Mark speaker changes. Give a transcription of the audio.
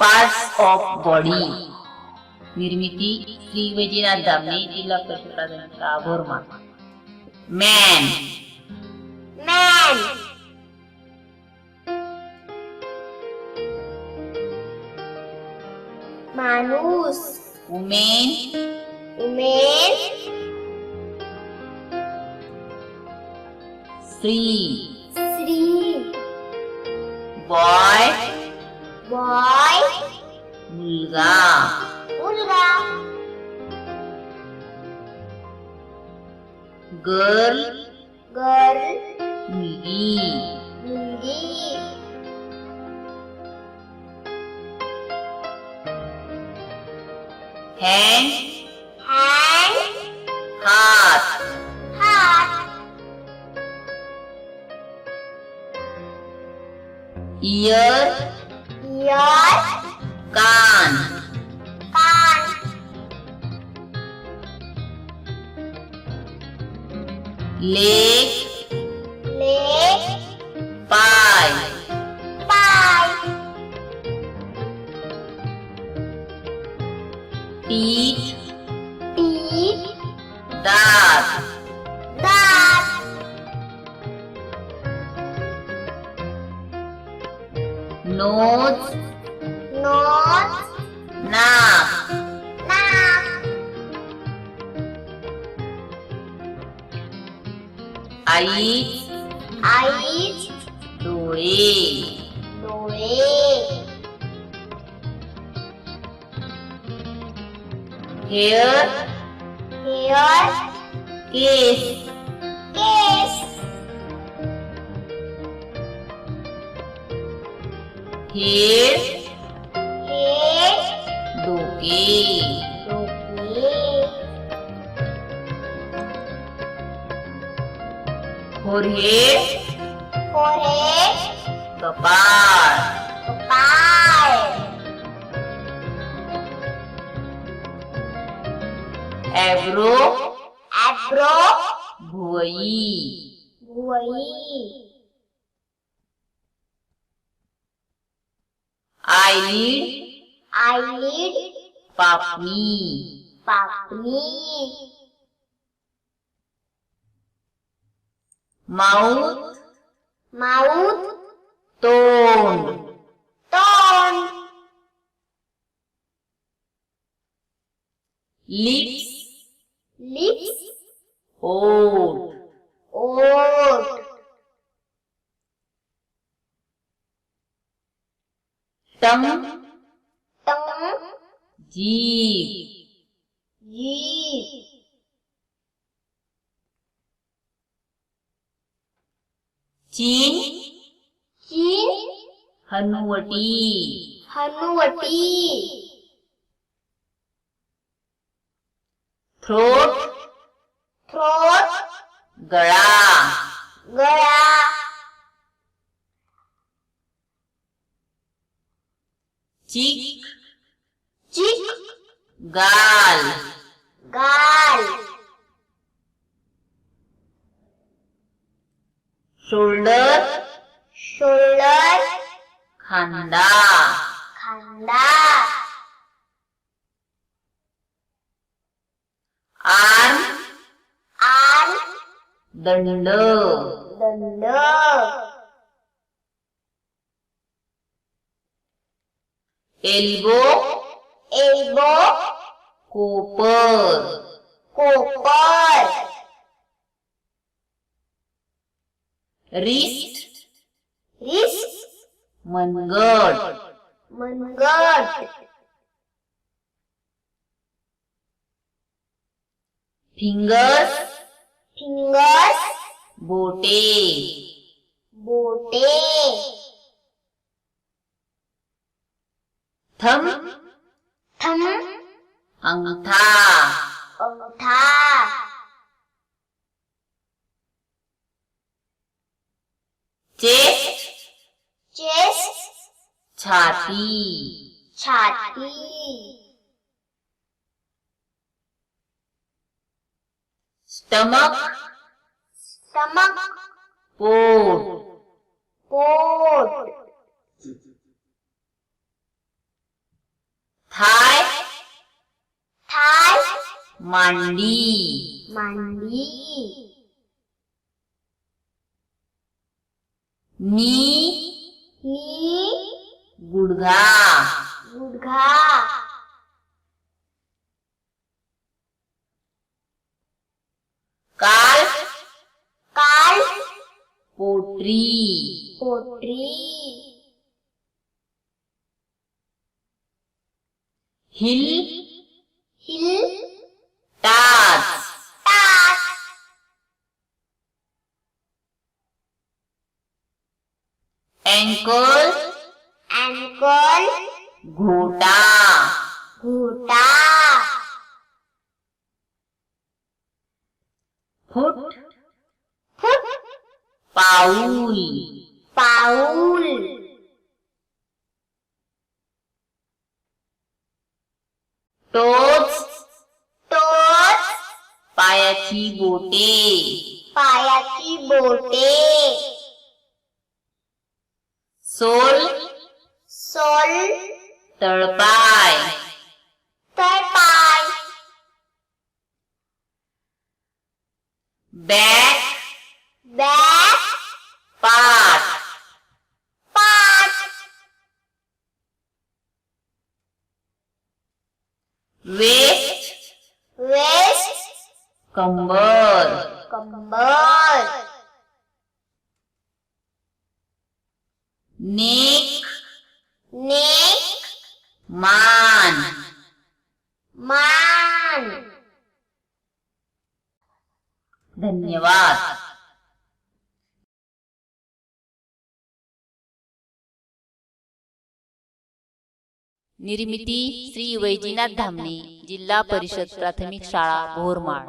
Speaker 1: Parts of body निर्मिती श्री वैजनाथ दामणे जिल्हा परिषद प्राथमिक आभोरमा मॅन
Speaker 2: man, माणूस
Speaker 1: वुमेन
Speaker 2: women,
Speaker 1: स्त्री
Speaker 2: स्त्री
Speaker 1: boy
Speaker 2: boy,
Speaker 1: Ulga.
Speaker 2: Ulga.
Speaker 1: Girl.
Speaker 2: Girl.
Speaker 1: Mundi.
Speaker 2: Mundi.
Speaker 1: Hand.
Speaker 2: Hand.
Speaker 1: Heart.
Speaker 2: Heart.
Speaker 1: Ear.
Speaker 2: Ear
Speaker 1: gone.
Speaker 2: Bye.
Speaker 1: Leg.
Speaker 2: Leg.
Speaker 1: Bye.
Speaker 2: Bye.
Speaker 1: Beat.
Speaker 2: Beat.
Speaker 1: Dad. I eat.
Speaker 2: I eat.
Speaker 1: do
Speaker 2: Dore.
Speaker 1: Here.
Speaker 2: Here.
Speaker 1: Kiss.
Speaker 2: Kiss.
Speaker 1: Here. forehead.
Speaker 2: Forehead.
Speaker 1: Kepal.
Speaker 2: Kepal.
Speaker 1: Eyebrow.
Speaker 2: Eyebrow.
Speaker 1: Buai.
Speaker 2: Buai.
Speaker 1: Eyelid.
Speaker 2: Eyelid.
Speaker 1: Papni.
Speaker 2: Papni.
Speaker 1: mouth
Speaker 2: mouth
Speaker 1: tone
Speaker 2: tone
Speaker 1: lips?
Speaker 2: Lips?
Speaker 1: Oat
Speaker 2: oat
Speaker 1: tongue
Speaker 2: tongue
Speaker 1: jeep
Speaker 2: jeep
Speaker 1: chin?
Speaker 2: Chin.
Speaker 1: हनुवटी।
Speaker 2: हनुवटी।
Speaker 1: Throat?
Speaker 2: Throat.
Speaker 1: गळा
Speaker 2: गळा
Speaker 1: चिक।
Speaker 2: चिक।
Speaker 1: गाल।
Speaker 2: गाल।
Speaker 1: shoulder,
Speaker 2: shoulder,
Speaker 1: khanda,
Speaker 2: khanda,
Speaker 1: arm,
Speaker 2: arm,
Speaker 1: dandu,
Speaker 2: dandu,
Speaker 1: elbow,
Speaker 2: elbow,
Speaker 1: cooper,
Speaker 2: cooper.
Speaker 1: Rist,
Speaker 2: Rist,
Speaker 1: menggod
Speaker 2: menggod
Speaker 1: fingers.
Speaker 2: Fingers.
Speaker 1: Bote
Speaker 2: bote
Speaker 1: thumb.
Speaker 2: Thumb.
Speaker 1: Angtha छाती।
Speaker 2: छाती।
Speaker 1: Stomach.
Speaker 2: Stomach.
Speaker 1: पोट।
Speaker 2: पोट।
Speaker 1: थाय।
Speaker 2: थाय।
Speaker 1: मंडी।
Speaker 2: मंडी।
Speaker 1: नी।
Speaker 2: नी।
Speaker 1: गुड़गा
Speaker 2: गुड़गा
Speaker 1: काल।
Speaker 2: काल।
Speaker 1: पोट्री।
Speaker 2: पोट्री।
Speaker 1: हिल।
Speaker 2: हिल।
Speaker 1: टास।
Speaker 2: टास।
Speaker 1: एंकर। ঘোটা।
Speaker 2: ঘোটা।
Speaker 1: ফুট।
Speaker 2: ফুট।
Speaker 1: পাউল।
Speaker 2: পাউল।
Speaker 1: টোচ
Speaker 2: টোচ
Speaker 1: পায়াচি বোটে।
Speaker 2: পায়াচি বোটে।
Speaker 1: সোল।
Speaker 2: সোল।
Speaker 1: தழ்பாய்
Speaker 2: தழ்பாய்
Speaker 1: back.
Speaker 2: Back.
Speaker 1: Part.
Speaker 2: Part.
Speaker 1: Waist.
Speaker 2: Waist.
Speaker 1: કમર
Speaker 2: કમર
Speaker 1: knee. धन्यवाद. निर्मिती श्री वैजीनाथ धामणे जिल्हा परिषद प्राथमिक शाळा भोरमाळ.